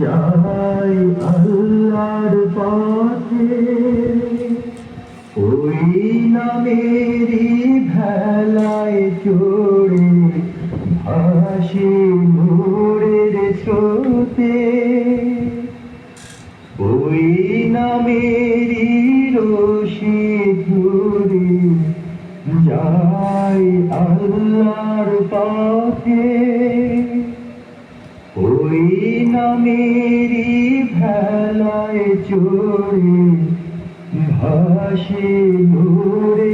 যাই আল্লাহর পথে, ওই নামেরই ভেলায় চড়ে ভাসি নূরের স্রোতে। ওই নামেরই রশি ধরে যাই আল্লাহর পথে। ওই নামেরই ভেলায় চড়ে ভাসে নূরের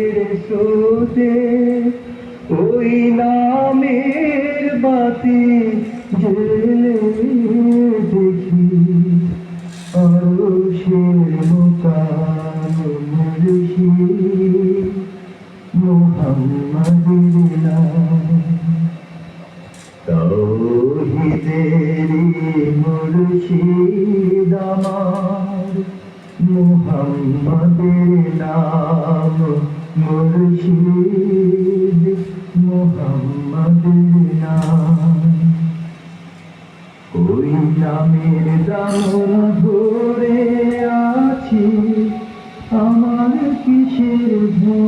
মুর্শিদ আমার মুহাম্মাদের নাম মুর্শিদ মুহাম্মাদের নাম। ওই নামের দামন ধরে আছি আমার কিসের ভয়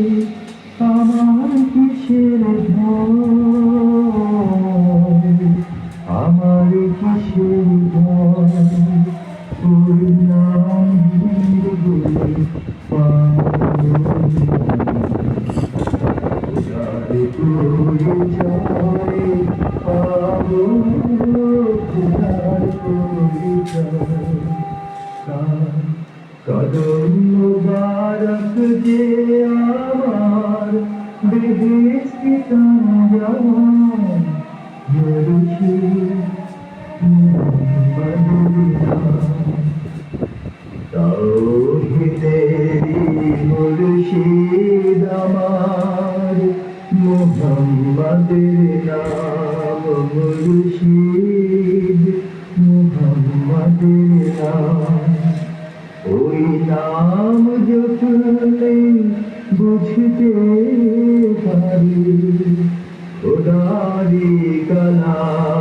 কদম মুবারক যে আমার বেহেশতি কামরান মুর্শিদ মদিনা মুহাম্মাদের নাম মুর্শিদ মোহাম্মদের নাম ওই নাম জপলে বুঝতে পারি। ওদারি কালাম